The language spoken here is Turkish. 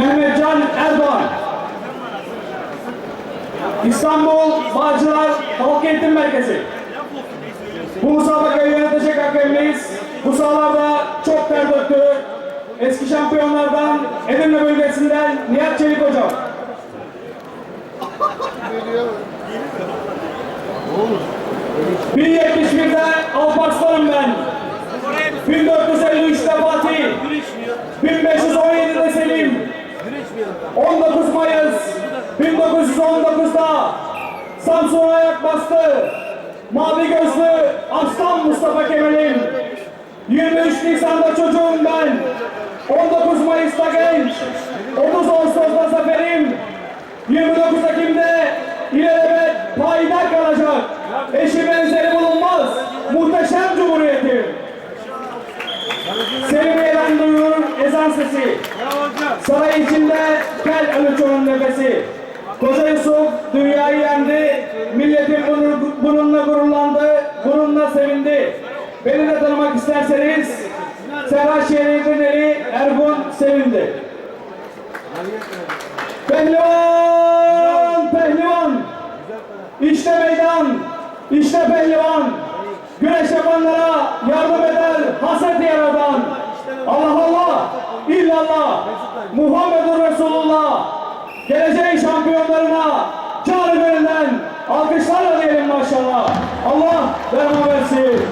Mehmetcan Erdoğan. İstanbul Bağcılar Halk Eğitim Merkezi. Bu musabakayı yönetecek hakemimiz bu sahalarda çok ter döktü. Eski şampiyonlardan Edirne bölgesinden Nihat Çelik Hocam. Bir 71'de Alparslan'ım ben. 1453'te Fatih. 1517'de Selim. 19 Mayıs 1919'da Samsun'a ayak bastı. Mavi gözlü Aslan Mustafa Kemal'im. 23 Nisan'da çocuğum ben. 19 Mayıs'ta genç. 30 Ağustos'ta zaferim. 29 Ekim'de ilelebet payidar kalacak. Eşi benzeri bulunmaz. Muhteşem Cumhuriyetim. Duyulur ezan sesi. Saray içinde kel ölçünün nefesi. Koca Yusuf dünyayı yendi. Milletin bunun- bununla gururlandı. Bununla sevindi. Beni de tanımak isterseniz Serhat Şerif'in eli Ergun Sevindi. Pehlivan! Pehlivan! İşte meydan! İşte pehlivan! Güreş yapanlara yardım eder haset yaradan. Allah Allah! İllallah! Muhammedur Resulullah! Geleceğin şampiyonlarına canı gönülden alkışlarla diyelim maşallah. Allah devam versin.